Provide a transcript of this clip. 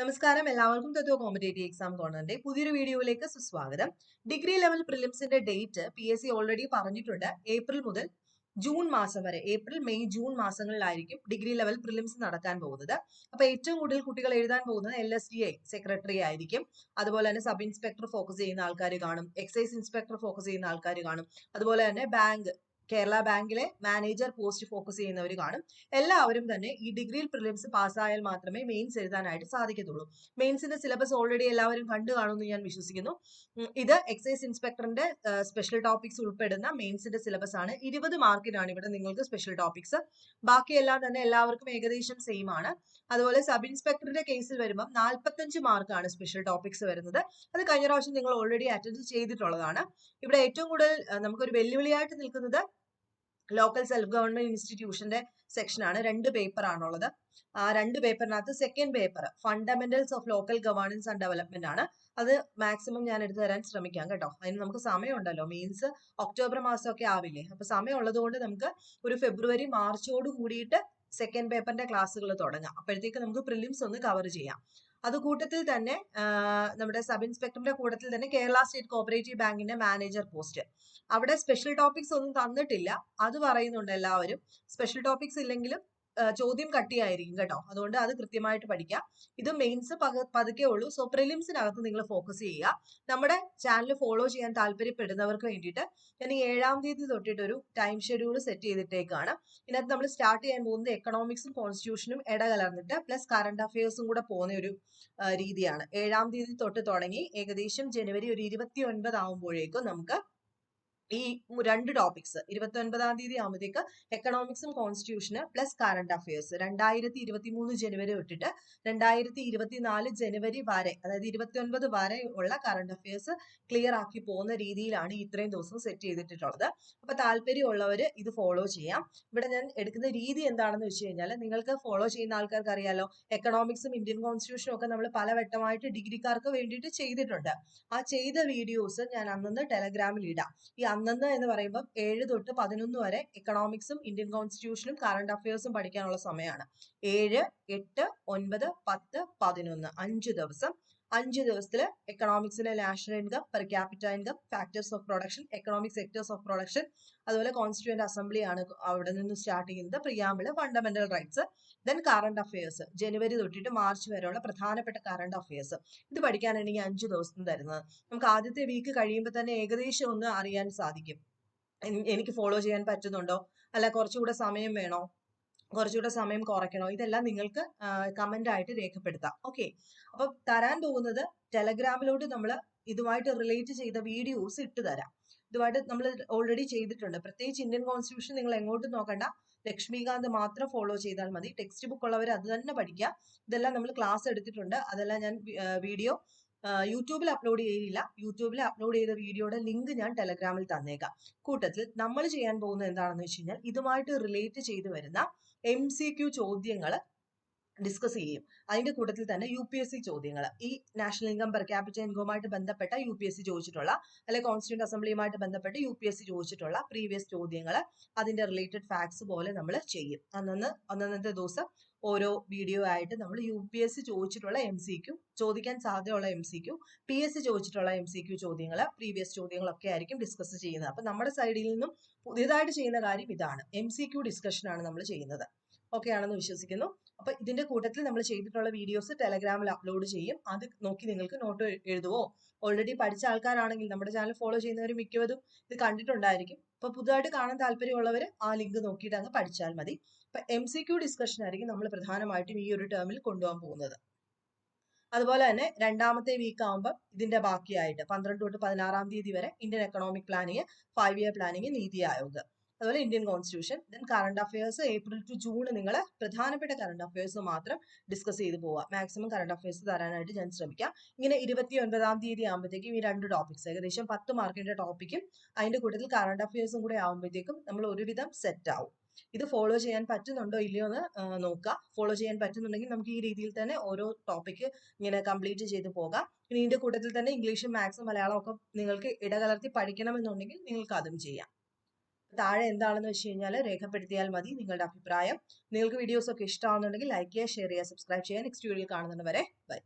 നമസ്കാരം. എല്ലാവർക്കും തത്വ competitive exam കോർണറിന്റെ പുതിയൊരു വീഡിയോയിലേക്ക് സുസ്വാഗതം. Degree level പ്രിലിംസിന്റെ date P S C already പറഞ്ഞിട്ടുണ്ട്. ഏപ്രിൽ മുതൽ ജൂൺ മാസം വരെ ഏപ്രിൽ മെയ് ജൂൺ മാസങ്ങളിലായിരിക്കും ഡിഗ്രി ലെവൽ പ്രിലിംസ് നടക്കാൻ പോകുന്നത്. അപ്പൊ ഏറ്റവും കൂടുതൽ കുട്ടികൾ എഴുതാൻ പോകുന്നത് L S D I secretary ആയിരിക്കും. അതുപോലെ തന്നെ സബ് ഇൻസ്പെക്ടർ ഫോക്കസ് ചെയ്യുന്ന ആൾക്കാർ കാണും. എക്സൈസ് ഇൻസ്പെക്ടർ ഫോക്കസ് ചെയ്യുന്ന ആൾക്കാർ കാണും. അതുപോലെ തന്നെ ബാങ്ക് കേരള ബാങ്കിലെ മാനേജർ പോസ്റ്റ് ഫോക്കസ് ചെയ്യുന്നവർ കാണും. എല്ലാവരും തന്നെ ഈ ഡിഗ്രിയിൽ പ്രിലിംസ് പാസ്സായാൽ മാത്രമേ മെയിൻസ് എഴുതാനായിട്ട് സാധിക്കത്തുള്ളൂ. മെയിൻസിന്റെ സിലബസ് ഓൾറെഡി എല്ലാവരും കണ്ടു കാണുമെന്ന് ഞാൻ വിശ്വസിക്കുന്നു. ഇത് എക്സൈസ് ഇൻസ്പെക്ടറിന്റെ സ്പെഷ്യൽ ടോപ്പിക്സ് ഉൾപ്പെടുന്ന മെയിൻസിന്റെ സിലബസ് ആണ്. ഇരുപത് മാർക്കിനാണ് ഇവിടെ നിങ്ങൾക്ക് സ്പെഷ്യൽ ടോപ്പിക്സ് ബാക്കിയെല്ലാം തന്നെ എല്ലാവർക്കും ഏകദേശം സെയിം ആണ്. അതുപോലെ സബ് ഇൻസ്പെക്ടറിന്റെ കേസിൽ വരുമ്പോൾ നാൽപ്പത്തഞ്ച് മാർക്കാണ് സ്പെഷ്യൽ ടോപ്പിക്സ് വരുന്നത്. അത് കഴിഞ്ഞ പ്രാവശ്യം നിങ്ങൾ ഓൾറെഡി അറ്റൻഡ് ചെയ്തിട്ടുള്ളതാണ്. ഇവിടെ ഏറ്റവും കൂടുതൽ നമുക്ക് നമുക്കൊരു വെല്ലുവിളിയായിട്ട് നിൽക്കുന്നത് ലോക്കൽ സെൽഫ് ഗവൺമെന്റ് ഇൻസ്റ്റിറ്റ്യൂഷന്റെ സെക്ഷൻ ആണ് രണ്ട് പേപ്പർ ആണുള്ളത്. ആ രണ്ട് പേപ്പറിനകത്ത് second paper fundamentals of local governance and development ആണ്. അത് മാക്സിമം ഞാൻ എടുത്തു തരാൻ ശ്രമിക്കാം കേട്ടോ. അതിന് നമുക്ക് സമയമുണ്ടല്ലോ. മീൻസ് ഒക്ടോബർ മാസമൊക്കെ ആവില്ലേ? അപ്പൊ സമയം ഉള്ളതുകൊണ്ട് നമുക്ക് ഒരു ഫെബ്രുവരി മാർച്ചോട് കൂടിയിട്ട് സെക്കൻഡ് പേപ്പറിന്റെ ക്ലാസ്സുകൾ തുടങ്ങാം. അപ്പോഴത്തേക്ക് നമുക്ക് പ്രിലിംസ് ഒന്ന് കവർ ചെയ്യാം. അത് കൂട്ടത്തിൽ തന്നെ നമ്മുടെ സബ് ഇൻസ്പെക്ടറിന്റെ കൂട്ടത്തിൽ തന്നെ കേരള സ്റ്റേറ്റ് കോപ്പറേറ്റീവ് ബാങ്കിന്റെ മാനേജർ പോസ്റ്റ്. അവിടെ സ്പെഷ്യൽ ടോപ്പിക്സ് ഒന്നും തന്നിട്ടില്ല. അത് പറയുന്നുണ്ട് എല്ലാവരും. സ്പെഷ്യൽ ടോപ്പിക്സ് ഇല്ലെങ്കിലും ചോദ്യം കട്ടിയായിരിക്കും കേട്ടോ. അതുകൊണ്ട് അത് കൃത്യമായിട്ട് പഠിക്കാം. ഇത് മെയിൻസ് പതുക്കെ ഉള്ളൂ. സോ പ്രിലിംസിനകത്ത് നിങ്ങൾ ഫോക്കസ് ചെയ്യുക. നമ്മുടെ ചാനൽ ഫോളോ ചെയ്യാൻ താല്പര്യപ്പെടുന്നവർക്ക് വേണ്ടിയിട്ട് ഞാൻ ഈ ഏഴാം തീയതി തൊട്ടിട്ട് ഒരു ടൈം ഷെഡ്യൂൾ സെറ്റ് ചെയ്തിട്ടേക്കാണ്. ഇതിനകത്ത് നമ്മൾ സ്റ്റാർട്ട് ചെയ്യാൻ പോകുന്നത് എക്കണോമിക്സും കോൺസ്റ്റിറ്റ്യൂഷനും ഇടകലർന്നിട്ട് പ്ലസ് കറണ്ട് അഫയേഴ്സും കൂടെ പോകുന്ന ഒരു രീതിയാണ്. ഏഴാം തീയതി തൊട്ട് തുടങ്ങി. ഏകദേശം ജനുവരി ഒരു ഇരുപത്തി ഒൻപത് ആകുമ്പോഴേക്കും നമുക്ക് ഈ രണ്ട് ടോപ്പിക്സ് ഇരുപത്തി ഒൻപതാം തീയതി ആകുമ്പോഴത്തേക്ക് എക്കണോമിക്സും കോൺസ്റ്റിറ്റ്യൂഷന് പ്ലസ് കറണ്ട് അഫയേഴ്സ് രണ്ടായിരത്തി ഇരുപത്തി മൂന്ന് ജനുവരി തൊട്ടിട്ട് രണ്ടായിരത്തി ഇരുപത്തിനാല് ജനുവരി വരെ അതായത് ഇരുപത്തി ഒൻപത് വരെ ഉള്ള കറണ്ട് അഫയേഴ്സ് ക്ലിയർ ആക്കി പോകുന്ന രീതിയിലാണ് ഇത്രയും ദിവസം സെറ്റ് ചെയ്തിട്ടുള്ളത്. അപ്പൊ താല്പര്യമുള്ളവർ ഇത് ഫോളോ ചെയ്യാം. ഇവിടെ ഞാൻ എടുക്കുന്ന രീതി എന്താണെന്ന് വെച്ച് കഴിഞ്ഞാൽ നിങ്ങൾക്ക് ഫോളോ ചെയ്യുന്ന ആൾക്കാർക്ക് അറിയാലോ എക്കണോമിക്സും ഇന്ത്യൻ കോൺസ്റ്റിറ്റ്യൂഷനും ഒക്കെ നമ്മൾ പലവട്ടമായിട്ട് ഡിഗ്രിക്കാർക്ക് വേണ്ടിയിട്ട് ചെയ്തിട്ടുണ്ട്. ആ ചെയ്ത വീഡിയോസ് ഞാൻ അന്നന്ന് ടെലഗ്രാമിൽ ഇടാം. ഈ അന്നന്ന് എന്ന് പറയുമ്പോൾ ഏഴ് തൊട്ട് പതിനൊന്ന് വരെ എക്കണോമിക്സും ഇന്ത്യൻ കോൺസ്റ്റിറ്റ്യൂഷനും കറണ്ട് അഫയേഴ്സും പഠിക്കാനുള്ള സമയമാണ്. ഏഴ് എട്ട് ഒൻപത് പത്ത് പതിനൊന്ന് അഞ്ച് ദിവസം അഞ്ച് ദിവസത്തിൽ എക്കണോമിക്സിലെ national income per capital income factors of production economic sectors of production അതുപോലെ കോൺസ്റ്റിറ്റ്യൂന്റ് അസംബ്ലി ആണ് അവിടെ നിന്ന് സ്റ്റാർട്ട് ചെയ്യുന്നത്. Preamble fundamental rights then current affairs ജനുവരി തൊട്ടിട്ട് മാർച്ച് വരെയുള്ള പ്രധാനപ്പെട്ട കറണ്ട് അഫയേഴ്സ് ഇത് പഠിക്കാനാണ് ഈ അഞ്ച് ദിവസം തരുന്നത്. നമുക്ക് ആദ്യത്തെ വീക്ക് കഴിയുമ്പോൾ തന്നെ ഏകദേശം ഒന്ന് അറിയാൻ സാധിക്കും. എനിക്ക് ഫോളോ ചെയ്യാൻ പറ്റുന്നുണ്ടോ? അല്ല കുറച്ചുകൂടെ സമയം വേണോ? കുറച്ചുകൂടെ സമയം കുറയ്ക്കണോ? ഇതെല്ലാം നിങ്ങൾക്ക് കമന്റ് ആയിട്ട് രേഖപ്പെടുത്താം. ഓക്കെ അപ്പൊ തരാൻ പോകുന്നത് ടെലഗ്രാമിലോട്ട് നമ്മൾ ഇതുമായിട്ട് റിലേറ്റ് ചെയ്ത വീഡിയോസ് ഇട്ട് തരാം. ഇതുമായിട്ട് നമ്മൾ ഓൾറെഡി ചെയ്തിട്ടുണ്ട്. പ്രത്യേകിച്ച് ഇന്ത്യൻ കോൺസ്റ്റിറ്റ്യൂഷൻ നിങ്ങൾ എങ്ങോട്ടും നോക്കണ്ട. ലക്ഷ്മികാന്ത് മാത്രം ഫോളോ ചെയ്താൽ മതി. ടെക്സ്റ്റ് ബുക്ക് ഉള്ളവർ അത് തന്നെ പഠിക്കുക. ഇതെല്ലാം നമ്മൾ ക്ലാസ് എടുത്തിട്ടുണ്ട്. അതെല്ലാം ഞാൻ വീഡിയോ യൂട്യൂബിൽ അപ്ലോഡ് ചെയ്യില്ല യൂട്യൂബിൽ അപ്ലോഡ് ചെയ്ത വീഡിയോയുടെ ലിങ്ക് ഞാൻ ടെലഗ്രാമിൽ തന്നേക്കാം. കൂട്ടത്തിൽ നമ്മൾ ചെയ്യാൻ പോകുന്നത് എന്താണെന്ന് വെച്ച് കഴിഞ്ഞാൽ ഇതുമായിട്ട് റിലേറ്റ് ചെയ്ത് വരുന്ന എം സി ക്യു ചോദ്യങ്ങൾ ഡിസ്കസ് ചെയ്യും. അതിന്റെ കൂട്ടത്തിൽ തന്നെ യു പി എസ് സി ചോദ്യങ്ങൾ ഈ നാഷണൽ ഇൻകം പെർ ക്യാപിറ്റ ഇൻകവുമായിട്ട് ബന്ധപ്പെട്ട യു പി എസ് സി ചോദിച്ചിട്ടുള്ള അല്ലെ കോൺസ്റ്റിറ്റ്യൂട്ട് അസംബ്ലിയുമായിട്ട് ബന്ധപ്പെട്ട് യു പി എസ് സി ചോദിച്ചിട്ടുള്ള പ്രീവിയസ് ചോദ്യങ്ങൾ അതിന്റെ റിലേറ്റഡ് ഫാക്ട്സ് പോലെ നമ്മൾ ചെയ്യും. അന്നന്ന് അന്നന്നത്തെ ദിവസം ഓരോ വീഡിയോ ആയിട്ട് നമ്മൾ യു പി എസ് സി ചോദിച്ചിട്ടുള്ള എം സി ക്യു ചോദിക്കാൻ സാധ്യതയുള്ള M C Q P S C ചോദിച്ചിട്ടുള്ള എം സി ക്യു ചോദ്യങ്ങൾ പ്രീവിയസ് ചോദ്യങ്ങളൊക്കെ ആയിരിക്കും ഡിസ്കസ് ചെയ്യുന്നത്. അപ്പൊ നമ്മുടെ സൈഡിൽ നിന്നും പുതിയതായിട്ട് ചെയ്യുന്ന കാര്യം ഇതാണ്. എം സി ക്യു ഡിസ്കഷൻ ആണ് നമ്മൾ ചെയ്യുന്നത്. ഓക്കെ ആണെന്ന് വിശ്വസിക്കുന്നു. അപ്പൊ ഇതിന്റെ കൂട്ടത്തിൽ നമ്മൾ ചെയ്തിട്ടുള്ള വീഡിയോസ് ടെലഗ്രാമിൽ അപ്ലോഡ് ചെയ്യും. അത് നോക്കി നിങ്ങൾക്ക് നോട്ട് എഴുതുവോ? ഓൾറെഡി പഠിച്ച ആൾക്കാരാണെങ്കിൽ നമ്മുടെ ചാനൽ ഫോളോ ചെയ്യുന്നവർ മിക്കവരും ഇത് കണ്ടിട്ടുണ്ടായിരിക്കും. അപ്പൊ പുതുതായിട്ട് കാണാൻ താല്പര്യമുള്ളവർ ആ ലിങ്ക് നോക്കിയിട്ട് അങ്ങ് പഠിച്ചാൽ മതി. അപ്പൊ എം സി ക്യു ഡിസ്കഷൻ ആയിരിക്കും നമ്മൾ പ്രധാനമായിട്ടും ഈ ഒരു ടേമിൽ കൊണ്ടുപോകാൻ പോകുന്നത്. അതുപോലെ തന്നെ രണ്ടാമത്തെ വീക്ക് ആകുമ്പോൾ ഇതിന്റെ ബാക്കിയായിട്ട് പന്ത്രണ്ട് തൊട്ട് പതിനാറാം തീയതി വരെ Indian economic planning five year planning NITI Aayog. അതുപോലെ Indian constitution then current affairs April to June നിങ്ങൾ പ്രധാനപ്പെട്ട കറണ്ട് അഫയേഴ്സ് മാത്രം ഡിസ്കസ് ചെയ്ത് പോവുക. മാക്സിമം കറണ്ട് അഫയേഴ്സ് തരാനായിട്ട് ഞാൻ ശ്രമിക്കാം. ഇങ്ങനെ ഇരുപത്തി ഒൻപതാം തീയതി ആകുമ്പോഴത്തേക്കും ഈ രണ്ട് ടോപ്പിക്സ് ഏകദേശം പത്ത് മാർക്കിന്റെ ടോപ്പിക്കും അതിന്റെ കൂട്ടത്തിൽ കറണ്ട് അഫയേഴ്സും കൂടെ ആകുമ്പോഴത്തേക്കും നമ്മൾ ഒരുവിധം സെറ്റ് ആവും. ഇത് ഫോളോ ചെയ്യാൻ പറ്റുന്നുണ്ടോ ഇല്ലയോ എന്ന് നോക്കുക ഫോളോ ചെയ്യാൻ പറ്റുന്നുണ്ടെങ്കിൽ നമുക്ക് ഈ രീതിയിൽ തന്നെ ഓരോ ടോപ്പിക്ക് ഇങ്ങനെ കംപ്ലീറ്റ് ചെയ്ത് പോകാം. പിന്നെ ഇതിന്റെ കൂട്ടത്തിൽ തന്നെ ഇംഗ്ലീഷും മാത്സും മലയാളം ഒക്കെ നിങ്ങൾക്ക് ഇടകലർത്തി പഠിക്കണമെന്നുണ്ടെങ്കിൽ നിങ്ങൾക്ക് അതും ചെയ്യാം. താഴെ എന്താണെന്ന് വെച്ച് കഴിഞ്ഞാൽ രേഖപ്പെടുത്തിയാൽ മതി നിങ്ങളുടെ അഭിപ്രായം. നിങ്ങൾക്ക് വീഡിയോസ് ഒക്കെ ഇഷ്ടമാണെന്നുണ്ടെങ്കിൽ ലൈക്ക് ചെയ്യുക ഷെയർ ചെയ്യുക സബ്സ്ക്രൈബ് ചെയ്യുക. നെക്സ്റ്റ് വീഡിയോ കാണുന്നവരെ ബൈ